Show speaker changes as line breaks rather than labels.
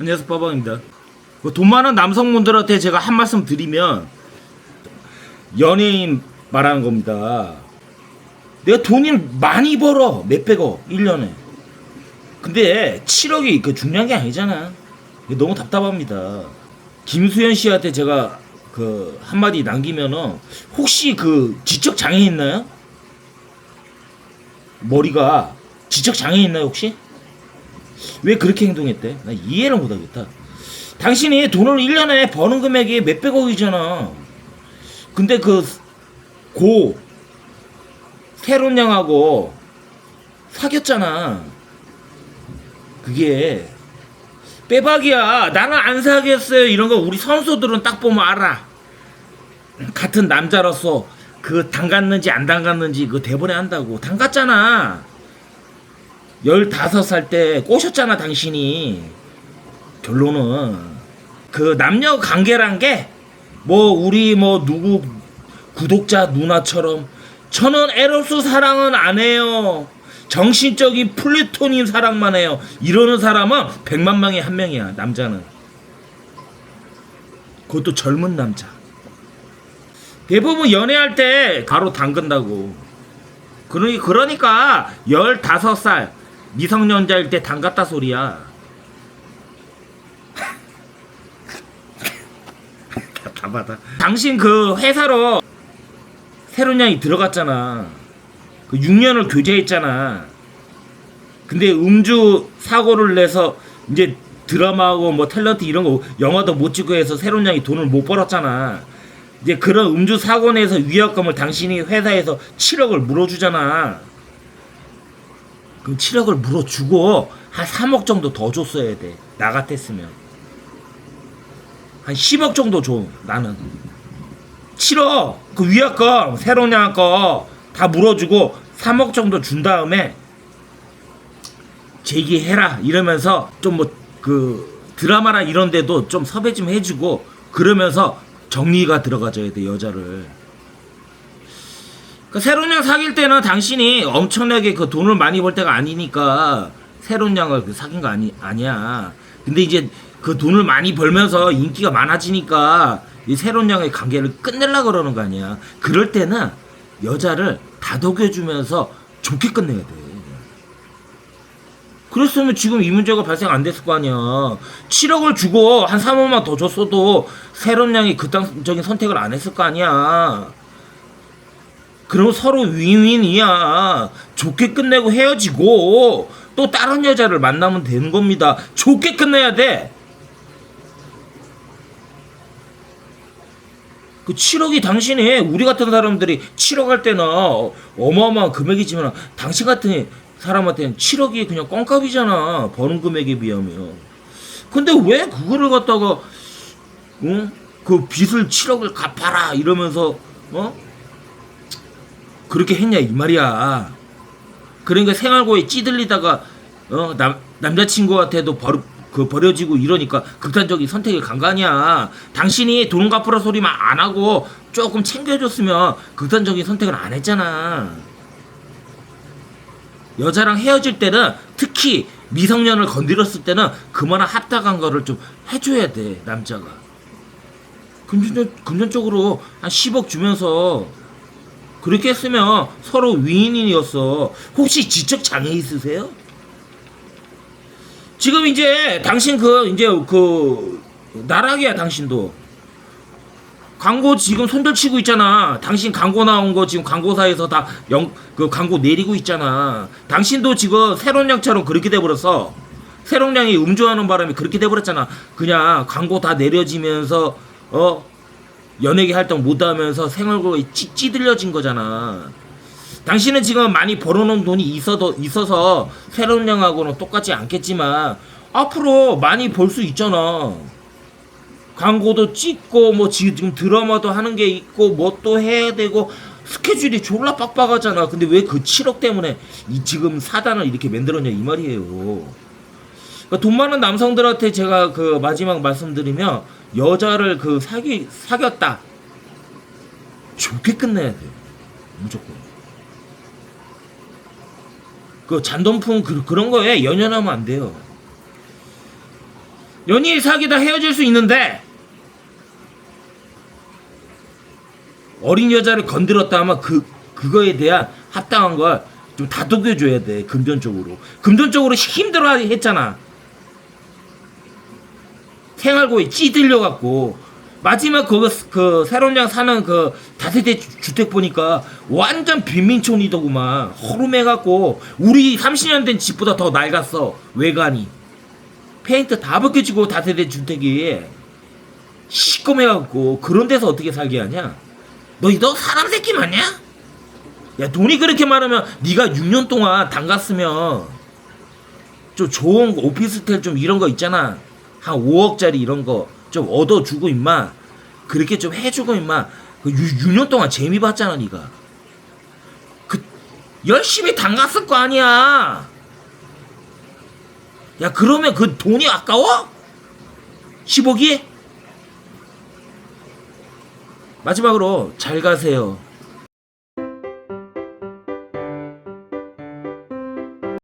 안녕하세요 빠방입니다. 그돈 많은 남성분들한테 제가 한 말씀 드리면 연예인 말하는 겁니다. 내가 돈을 많이 벌어 몇백억 1년에. 근데 7억이 그 중요한 게 아니잖아. 너무 답답합니다. 김수현 씨한테 제가 그 한마디 남기면은 혹시 그 지적 장애 있나요? 머리가 지적 장애 있나요 혹시? 왜 그렇게 행동했대? 나 이해를 못하겠다. 당신이 돈을 1년에 버는 금액이 몇백억이잖아. 근데 그 고 새로운 양하고 사귀었잖아. 그게 빼박이야. 나는 안 사귀었어요. 이런 거 우리 선수들은 딱 보면 알아. 같은 남자로서 그 담갔는지 안 담갔는지 그 대본에 한다고 담갔잖아. 15살 때 꼬셨잖아 당신이. 결론은 그 남녀 관계란 게 뭐 우리 뭐 누구 구독자 누나처럼 저는 에로스 사랑은 안 해요. 정신적인 플루토닌 사랑만 해요. 이러는 사람은 100만 명에 한 명이야 남자는. 그것도 젊은 남자. 대부분 연애할 때 바로 담근다고. 그러니 그러니까 15살 미성년자일 때 담갔다 소리야. 답답하다. 당신 그 회사로 새로운 양이 들어갔잖아. 그 6년을 교제했잖아. 근데 음주 사고를 내서 이제 드라마하고 뭐 탤런트 이런 거 영화도 못 찍고 해서 새로운 양이 돈을 못 벌었잖아. 이제 그런 음주 사고 내서 위약금을 당신이 회사에서 7억을 물어주잖아. 그럼 7억을 물어주고 한 3억 정도 더 줬어야 돼. 나 같았으면. 한 10억 정도 줘, 나는. 7억! 그 위약금, 새로운 양 거 다 물어주고 3억 정도 준 다음에 제기해라. 이러면서 좀 뭐 그 드라마나 이런 데도 좀 섭외 좀 해주고 그러면서 정리가 들어가줘야 돼, 여자를. 그 새로운 양 사귈 때는 당신이 엄청나게 그 돈을 많이 벌 때가 아니니까 새로운 양을 그 사귄 거 아니 아니야. 근데 이제 그 돈을 많이 벌면서 인기가 많아지니까 이 새로운 양의 관계를 끝내려 그러는 거 아니야. 그럴 때는 여자를 다독여주면서 좋게 끝내야 돼. 그랬으면 지금 이 문제가 발생 안 됐을 거 아니야. 7억을 주고 한 3억만 더 줬어도 새로운 양이 그땅적인 선택을 안 했을 거 아니야. 그럼 서로 윈윈이야. 좋게 끝내고 헤어지고 또 다른 여자를 만나면 되는 겁니다. 좋게 끝내야 돼. 그 7억이 당신이 우리 같은 사람들이 7억 할 때는 어마어마한 금액이지만 당신 같은 사람한테는 7억이 그냥 껌값이잖아. 버는 금액에 비하면. 근데 왜 그거를 갖다가 응? 그 빚을 7억을 갚아라 이러면서 어? 그렇게 했냐 이 말이야. 그러니까 생활고에 찌들리다가 어, 남 남자친구한테도 버그 버려지고 이러니까 극단적인 선택을 간 거 아니야. 당신이 돈 갚으라 소리만 안 하고 조금 챙겨줬으면 극단적인 선택을 안 했잖아. 여자랑 헤어질 때는 특히 미성년을 건드렸을 때는 그만한 합당한 거를 좀 해줘야 돼 남자가. 금전 금전적으로 한 10억 주면서 그렇게 했으면 서로 윈윈이었어. 혹시 지적 장애 있으세요? 지금 이제 당신 그 이제 그 나락이야 당신도. 광고 지금 손절치고 있잖아. 당신 광고 나온 거 지금 광고사에서 다 영 그 광고 내리고 있잖아. 당신도 지금 새로운 양처럼 그렇게 돼버렸어. 양이 음주하는 바람에 그렇게 돼버렸잖아. 그냥 광고 다 내려지면서 어 연예계 활동 못하면서 생활고에 찌, 찌들려진 거잖아. 당신은 지금 많이 벌어놓은 돈이 있어도 있어서 새로운 양하고는 똑같지 않겠지만 앞으로 많이 벌 수 있잖아. 광고도 찍고 뭐 지금 드라마도 하는 게 있고 뭐 또 해야 되고 스케줄이 졸라 빡빡하잖아. 근데 왜 그 7억 때문에 이 지금 사단을 이렇게 만들었냐 이 말이에요. 그러니까 돈 많은 남성들한테 제가 그 마지막 말씀드리면 여자를 그 사귀 사귀었다. 좋게 끝내야 돼. 무조건. 그 잔돈풍 그, 그런 거에 연연하면 안 돼요. 연인이 사귀다 헤어질 수 있는데 어린 여자를 건드렸다 하면 그 그거에 대한 합당한 걸 좀 다독여 줘야 돼 금전적으로 금전적으로 힘들어 했잖아 생활고에 찌들려 갖고 마지막 그거 그 새롬장 사는 그 다세대 주- 주택 보니까 완전 빈민촌이더구만. 허름해 갖고 우리 30년 된 집보다 더 낡았어 외관이. 페인트 다 벗겨지고 다세대 주택이. 시꺼매 갖고 그런 데서 어떻게 살게 하냐? 너 너 사람 새끼 맞냐? 야 돈이 그렇게 많으면 네가 6년 동안 담갔으면 좀 좋은 거, 오피스텔 좀 이런 거 있잖아 한 5억짜리 이런 거 좀 얻어주고 임마. 그렇게 좀 해주고 임마. 그 6, 년 동안 재미 봤잖아 네가. 그 열심히 담갔을 거 아니야. 야 그러면 그 돈이 아까워? 10억이? 마지막으로 잘 가세요